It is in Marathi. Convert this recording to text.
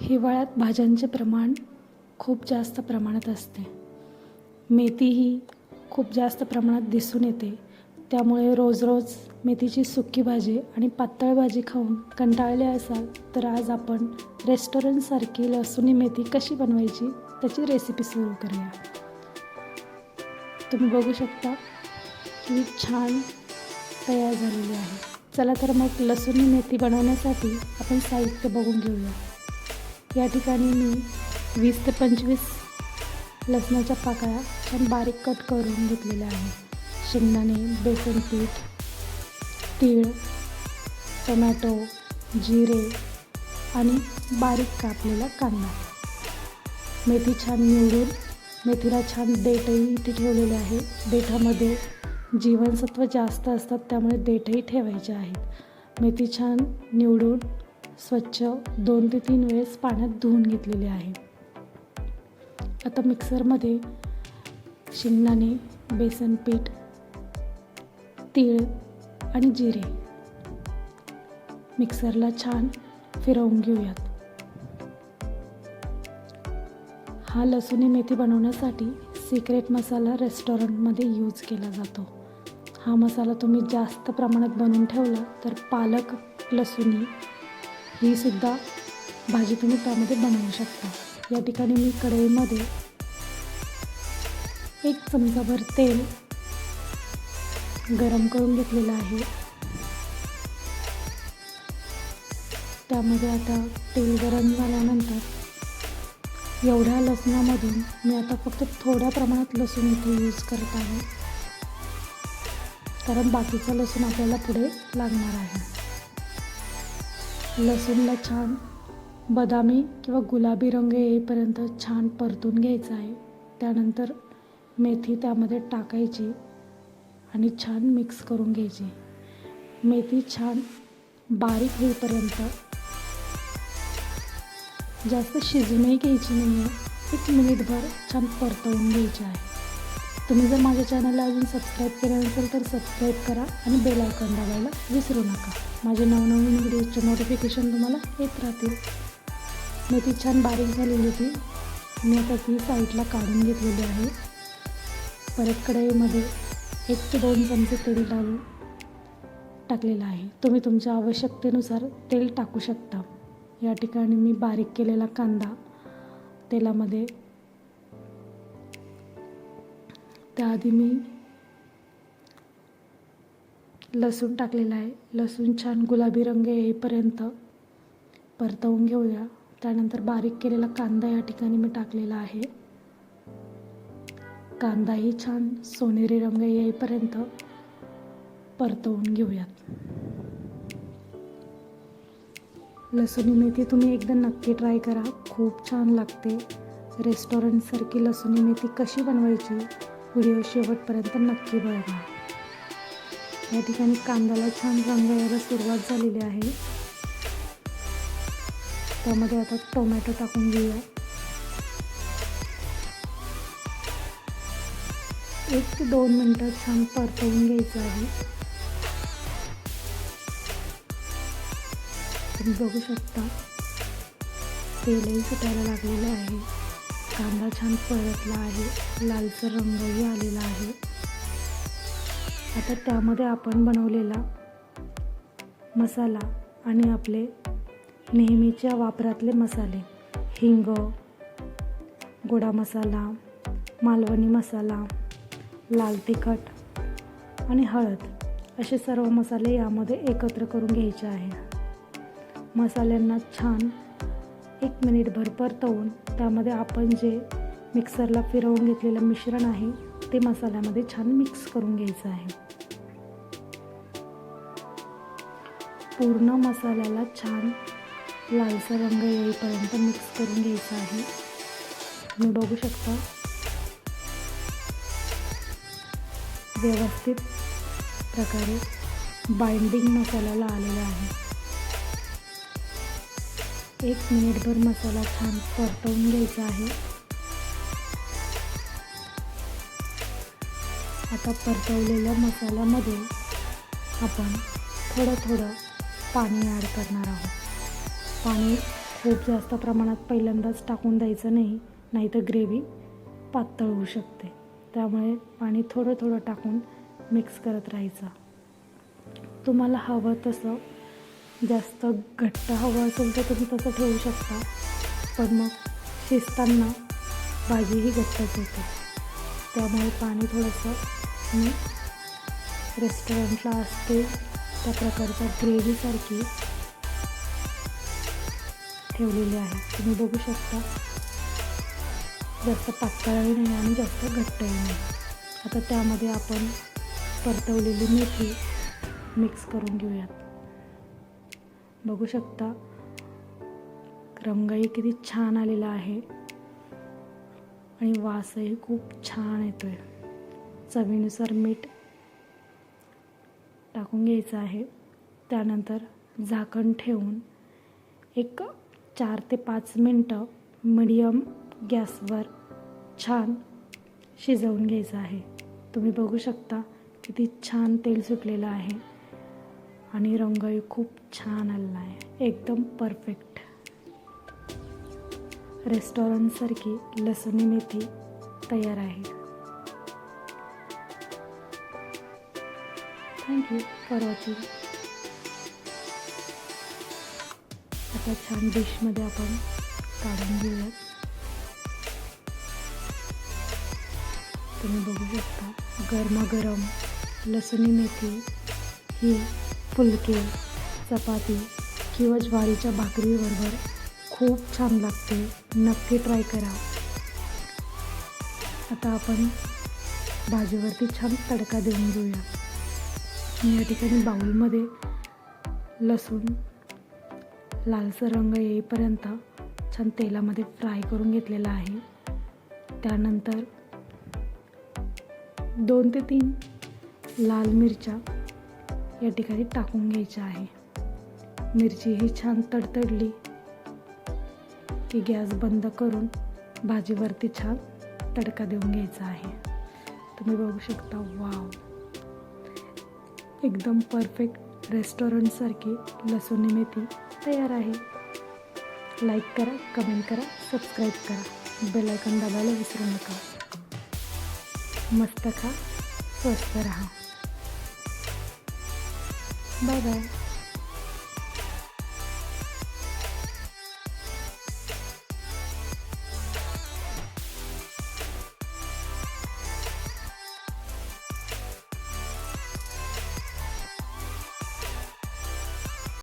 हिवाळ्यात भाज्यांचे प्रमाण खूप जास्त प्रमाणात असते. मेथी ही खूप जास्त प्रमाणात दिसून येते. त्यामुळे रोज रोज मेथीची सुकी भाजी आणि पातळ भाजी खाऊन कंटाळले असाल तर आज आपण रेस्टॉरंटसारखी लसुणी मेथी कशी बनवायची त्याची रेसिपी सुरू करूया. तुम्ही बघू शकता की छान तयार झालेली आहे. चला तर मग लसुणी मेथी बनवण्यासाठी आपण साहित्य बघून घेऊया. या ठिकाणी मी वीस ते पंचवीस लसणाच्या पाकळ्या छान बारीक कट करून घेतलेल्या आहे शेंगदाणे बेसन पीठ तीळ टोमॅटो जिरे आणि बारीक कापलेला कांदा. मेथी छान निवडून मेथीला छान देठही इथे ठेवलेले आहे. देठामध्ये जीवनसत्व जास्त असतात त्यामुळे देठही ठेवायचे आहेत. मेथी छान निवडून स्वच्छ दोन ते तीन वेळेस पाण्यात धुवून घेतलेले आहे. आता मिक्सरमध्ये शेंगदाणे बेसन पीठ तीळ आणि जिरे मिक्सरला छान फिरवून घेऊयात. हा लसुणी मेथी बनवण्यासाठी सिक्रेट मसाला रेस्टॉरंटमध्ये यूज केला जातो. हा मसाला तुम्ही जास्त प्रमाणात बनवून ठेवला तर पालक लसुणी ही सुद्धा भाजी तुम्ही त्यामध्ये बनवू शकता. या ठिकाणी मी कढईमध्ये एक चमचाभर तेल गरम करून घेतलेलं आहे. त्यामध्ये आता तेल गरम झाल्यानंतर एवढ्या लसणामधून मी आता फक्त थोड्या प्रमाणात लसूण इथे यूज करत आहे. कारण बाकीचं लसूण आपल्याला पुढे लागणार आहे. लसूणला छान बदामी किंवा गुलाबी रंग येईपर्यंत छान परतून घ्यायचा आहे. त्यानंतर मेथी त्यामध्ये टाकायची आणि छान मिक्स करून घ्यायची. मेथी छान बारीक होईपर्यंत जास्त शिजूनही घ्यायची नाही आहे एक मिनिटभर छान परतवून घ्यायची आहे. तुम्ही जर माझ्या चॅनलला अजून सबस्क्राईब केलं नसेल तर सबस्क्राईब करा आणि बेल आयकॉन दाबायला विसरू नका. माझे नवनवीन व्हिडिओचे नोटिफिकेशन तुम्हाला येत राहतील. मेथी छान बारीक झालेली होती. मी आता ती साईडला काढून घेतलेली आहे. परत कढईमध्ये एक ते दोन चमचे तेल लावून टाकलेलं आहे. तुम्ही तुमच्या आवश्यकतेनुसार तेल टाकू शकता. या ठिकाणी मी बारीक केलेला कांदा तेलामध्ये. त्याआधी मी लसूण टाकलेला आहे. लसूण छान गुलाबी रंग येईपर्यंत परतवून घेऊया. त्यानंतर बारीक केलेला कांदा या ठिकाणी मी टाकलेला आहे. कांदाही छान सोनेरी रंग येईपर्यंत परतवून घेऊयात. लसुणी मेथी तुम्ही एकदा नक्की ट्राय करा. खूप छान लागते. रेस्टॉरंटसारखी लसुणी मेथी कशी बनवायची? व्हिडिओ शेवटपर्यंत नक्की बघा. या ठिकाणी कांद्याला छान रंग यायला सुरुवात झालेली आहे. त्यामध्ये आता टोमॅटो टाकून घेऊया. एक ते दोन मिनटं छान परतवून घ्यायचं आहे. तुम्ही बघू शकता तेलही सुटायला लागलेलं आहे. कांदा छान परतला आहे लालसर रंगही आलेला आहे. आता त्यामध्ये आपण बनवलेला मसाला आणि आपले नेहमीच्या वापरातले मसाले. हिंग गोडा मसाला मालवणी मसाला लाल तिखट आणि हळद असे सर्व मसाले यामध्ये एकत्र करून घ्यायचे आहे. मसाल्यांना छान एक मिनिटभर परतवून त्यामध्ये आपण जे मिक्सरला फिरवून घेतलेलं मिश्रण आहे ते मसाल्यामध्ये छान मिक्स करून घ्यायचं आहे. पूर्ण मसाल्याला छान लालसा रंग येईपर्यंत मिक्स करून घ्यायचा आहे. तुम्ही बघू शकता. व्यवस्थित प्रकारे बाइंडिंग मसाल्याला आलेला आहे. एक मिनिटभर मसाला छान परतवून घ्यायचा आहे. आता परतवलेल्या मसाल्यामध्ये आपण थोडं थोडं पाणी ॲड करणार आहोत. पाणी खूप जास्त प्रमाणात पहिल्यांदाच टाकून द्यायचं नाही नाहीतर ग्रेव्ही पातळ होऊ शकते. त्यामुळे पाणी थोडं थोडं टाकून मिक्स करत राहायचं. तुम्हाला हवं तसं जास्त घट्ट हवं असेल तर तुम्ही तसं ठेवू शकता. पण मग शिजताना भाजीही घट्टच होते त्यामुळे पाणी थोडंसं मी रेस्टॉरंटला असते. त्या प्रकारच्या ग्रेव्हीसारखी ठेवलेली आहे. तुम्ही बघू शकता. जास्त पातळही नाही आणि जास्त घट्टही नाही. आता त्यामध्ये आपण परतवलेली मेथी मिक्स करून घेऊयात. बघू शकता. रंगही किती छान आलेला आहे. आणि वासही खूप छान येतोय. चवीनुसार मीठ टाकून घ्यायचं आहे. त्यानंतर झाकण ठेवून एक चार ते पाच मिनटं मिडियम गॅसवर छान शिजवून घ्यायचं आहे. तुम्ही बघू शकता किती छान तेल सुटलेलं आहे आणि रंगही खूप छान आलेला आहे. एकदम परफेक्ट. रेस्टॉरंटसारखी लसणी मेथी तयार आहे. थँक्यू फॉर वॉचिंग आता छान डिशमध्ये आपण काढून घेऊयात. तुम्ही बघू शकता गरमागरम लसणी मेथी ही फुलके चपाती किंवा ज्वारीच्या भाकरीबरोबर खूप छान लागते. नक्की ट्राय करा. आता आपण भाजीवरती छान तडका देऊन घेऊया मी या ठिकाणी बाऊलमध्ये लसूण लालसर रंग येईपर्यंत छान तेलामध्ये फ्राय करून घेतलेला आहे. त्यानंतर दोन ते तीन लाल मिरच्या या ठिकाणी टाकून घ्यायच्या आहे. मिरची ही छान तडतडली की गॅस बंद करून भाजीवरती छान तडका देऊन घ्यायचा आहे. तुम्ही बघू शकता वाव! एकदम परफेक्ट रेस्टॉरंट रेस्टॉरंटसारखी लसूणी मेथी तयार आहे. लाईक करा कमेंट करा सबस्क्राईब करा. बेल आयकॉन दाबायला विसरू नका. मस्त खा, स्वस्त राहा. Bye bye